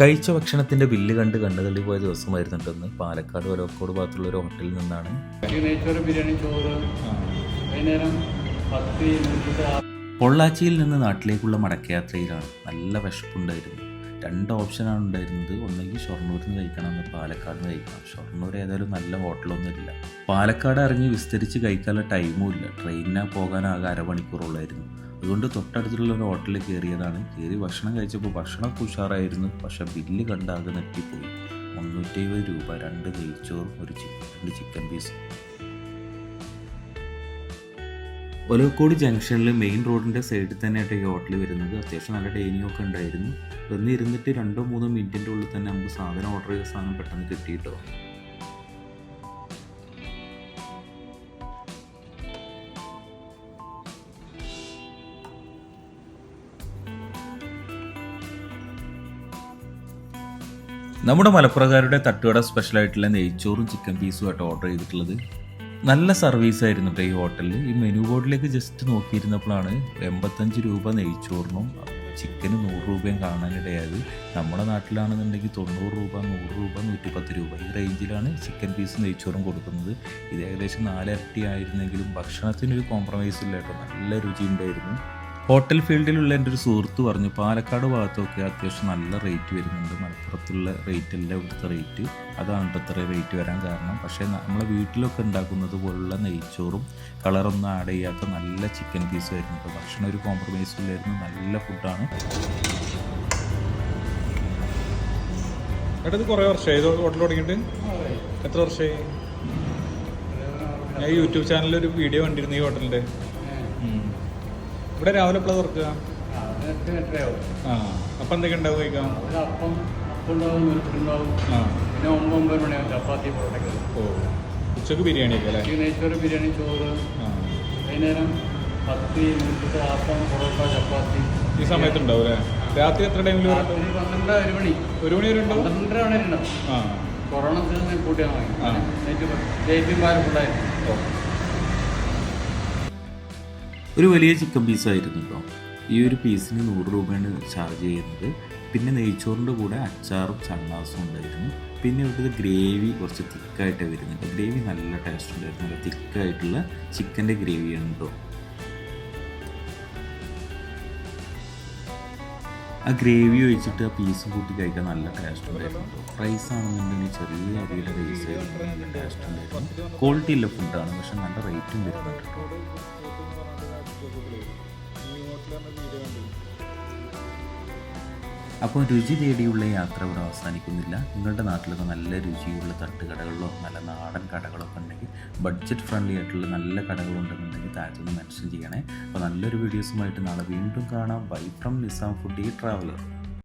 കഴിച്ച ഭക്ഷണത്തിന്റെ ബില്ല് കണ്ട് കണ്ണുതള്ളി തള്ളി പോയ ദിവസമായിരുന്നുണ്ടെന്ന് പാലക്കാട് ഒലവക്കോട് ഭാഗത്തുള്ള ഒരു ഹോട്ടലിൽ നിന്നാണ്. പൊള്ളാച്ചിയിൽ നിന്ന് നാട്ടിലേക്കുള്ള മടക്കയാത്രയിലാണ്. നല്ല വിശപ്പുണ്ടായിരുന്നു. രണ്ട് ഓപ്ഷനാണ് ഉണ്ടായിരുന്നത്. ഒന്നെങ്കിൽ ഷൊർണൂരിൽ നിന്ന് കഴിക്കണം എന്ന് പാലക്കാട് നിന്ന് കഴിക്കണം. ഷൊർണൂർ ഏതായാലും നല്ല ഹോട്ടലൊന്നുമില്ല. പാലക്കാട് ഇറങ്ങി വിസ്തരിച്ച് കഴിക്കാനുള്ള ടൈമും ഇല്ല. ട്രെയിനിനാ പോകാനാകെ അരമണിക്കൂറുള്ളായിരുന്നു. അതുകൊണ്ട് തൊട്ടടുത്തുള്ള ഒരു ഹോട്ടലിൽ കയറിയതാണ്. കയറി ഭക്ഷണം കഴിച്ചപ്പോൾ ഭക്ഷണം ഉഷാറായിരുന്നു. പക്ഷെ ബില്ല് കണ്ടാകെ നെറ്റിപ്പോയി. മുന്നൂറ്റി എഴുപത് രൂപ രണ്ട് നെയ്ച്ചോറും ഒരു ചിക്കൻ രണ്ട് ചിക്കൻ പീസ് ഒലവക്കോട് ജംഗ്ഷനിൽ മെയിൻ റോഡിന്റെ സൈഡിൽ തന്നെയായിട്ട് ഈ ഹോട്ടൽ വരുന്നത്. അത്യാവശ്യം നല്ല ഡൈനിങ് ഒക്കെ ഉണ്ടായിരുന്നു. വന്നിരുന്നിട്ട് രണ്ടോ മൂന്നോ മിനിറ്റിന്റെ ഉള്ളിൽ തന്നെ നമുക്ക് സാധനം ഓർഡർ ചെയ്ത സാധനം പെട്ടെന്ന് കിട്ടിയിട്ടോ? നമ്മുടെ മലപ്പുറക്കാരുടെ തട്ടുകട സ്പെഷ്യൽ ആയിട്ടുള്ള നെയ്ച്ചോറും ചിക്കൻ പീസും ആയിട്ട് ഓർഡർ ചെയ്തിട്ടുള്ളത്. നല്ല സർവീസ് ആയിരുന്നു ഈ ഹോട്ടലിൽ ഈ മെനു ബോർഡിലേക്ക് ജസ്റ്റ് നോക്കിയിരുന്നപ്പോഴാണ് എൺപത്തഞ്ച് രൂപ നെയ്ച്ചോറിനും ചിക്കന് നൂറ് രൂപയും കാണാനിടയായത്. നമ്മുടെ നാട്ടിലാണെന്നുണ്ടെങ്കിൽ തൊണ്ണൂറ് രൂപ നൂറ് രൂപ നൂറ്റിപ്പത്ത് രൂപ ഈ റേഞ്ചിലാണ് ചിക്കൻ പീസ് നെയ്ച്ചോറും കൊടുക്കുന്നത്. ഇത് ഏകദേശം നാലരട്ടി ആയിരുന്നെങ്കിലും ഭക്ഷണത്തിനൊരു കോംപ്രമൈസ് ഇല്ല കേട്ടോ നല്ല രുചി ഉണ്ടായിരുന്നു. ഹോട്ടൽ ഫീൽഡിലുള്ള എന്റെ ഒരു സുഹൃത്ത് പറഞ്ഞു പാലക്കാട് ഭാഗത്തൊക്കെ അത്യാവശ്യം നല്ല റേറ്റ് വരുന്നുണ്ട്. മലപ്പുറത്തുള്ള റേറ്റ് അല്ല ഇവിടുത്തെ റേറ്റ് അതാണ് ഇത്ര റേറ്റ് വരാൻ കാരണം. പക്ഷേ നമ്മളെ വീട്ടിലൊക്കെ ഉണ്ടാക്കുന്നത് പോലുള്ള നെയ്ച്ചോറും കളറൊന്നും ആഡ് ചെയ്യാത്ത നല്ല ചിക്കൻ പീസ് ആയിരുന്നു. ഭക്ഷണം ഒരു കോംപ്രമൈസ് ഇല്ലായിരുന്നു. നല്ല ഫുഡാണ് കുറേ വർഷമായി. ഹോട്ടൽ തുടങ്ങിയിട്ട്? എത്ര വർഷമായി? ഞാൻ യൂട്യൂബ് ചാനലിൽ ഒരു വീഡിയോ കണ്ടിരുന്നു ഈ ഹോട്ടലിന്റെ ഇവിടെ രാവിലെ എപ്പോഴാണ് തുറക്കുക? എട്ട് എട്ടരയാവും ആ അപ്പം എന്തൊക്കെ ഉണ്ടാവും കഴിക്കാം ഒരു അപ്പം അപ്പം ഉണ്ടാവും ആ. പിന്നെ ഒമ്പത് ഒമ്പത് മണിയാവും ചപ്പാത്തി പൊറോട്ടയ്ക്ക് ഓ ഉച്ചയ്ക്ക് ബിരിയാണി അല്ലേ? ഈ നെയ്ച്ചോറ് ബിരിയാണി ചോറ്. വൈകുന്നേരം പത്തി അപ്പം പൊറോട്ട ചപ്പാത്തി. ഈ സമയത്ത് ഉണ്ടാവും അല്ലേ? രാത്രി എത്ര ടൈമിൽ രാത്രി പന്ത്രണ്ട് ഒരു മണി. ഒരു മണി വരെ ഉണ്ടാവും? പന്ത്രണ്ടര മണി ഉണ്ടാവും. ആ. കൊറോണ കൂട്ടിയാൽ. മതി. ഡേറ്റും ഫുള്ളായിരുന്നു ഓ. ഒരു വലിയ ചിക്കൻ പീസായിരുന്നു കേട്ടോ ഈ ഒരു പീസിന് നൂറ് രൂപയാണ് ചാർജ് ചെയ്യുന്നത്. പിന്നെ നെയ്ച്ചോറിന്റെ കൂടെ അച്ചാറും ചണ്ണാസും ഉണ്ടായിരുന്നു. പിന്നെ ഇവിടുത്തെ ഗ്രേവി കുറച്ച് തിക്കായിട്ട് വരുന്നുണ്ട് ഗ്രേവി നല്ല ടേസ്റ്റ് ഉണ്ടായിരുന്നു. നല്ല തിക്കായിട്ടുള്ള ചിക്കന്റെ ഗ്രേവിയാണ് കേട്ടോ ആ ഗ്രേവി ഒഴിച്ചിട്ട് ആ പീസും കൂട്ടി കഴിക്കാൻ നല്ല ടേസ്റ്റ് ഉണ്ടായിരുന്നു റൈസ് ആണെന്നുണ്ടെങ്കിൽ ചെറിയ അരിയുടെ റൈസ് ആയിരുന്നു ടേസ്റ്റ് ഉണ്ടായിരുന്നു ക്വാളിറ്റി ഉള്ള ഫുഡാണ് പക്ഷെ നല്ല റേറ്റും വരുന്നുണ്ട് കേട്ടോ അപ്പോൾ രുചി തേടിയുള്ള യാത്ര ഇവിടെ അവസാനിക്കുന്നില്ല. നിങ്ങളുടെ നാട്ടിലൊക്കെ നല്ല രുചിയുള്ള തട്ടുകടകളിലോ നല്ല നാടൻ കടകളോ ഒക്കെ ഉണ്ടെങ്കിൽ ബഡ്ജറ്റ് ഫ്രണ്ട്ലി ആയിട്ടുള്ള നല്ല കടകളുണ്ടെന്നുണ്ടെങ്കിൽ ഒന്ന് മെൻഷൻ ചെയ്യണേ. അപ്പോൾ നല്ലൊരു വീഡിയോസുമായിട്ട് നാളെ വീണ്ടും കാണാം. Bye from Nizam foodie traveller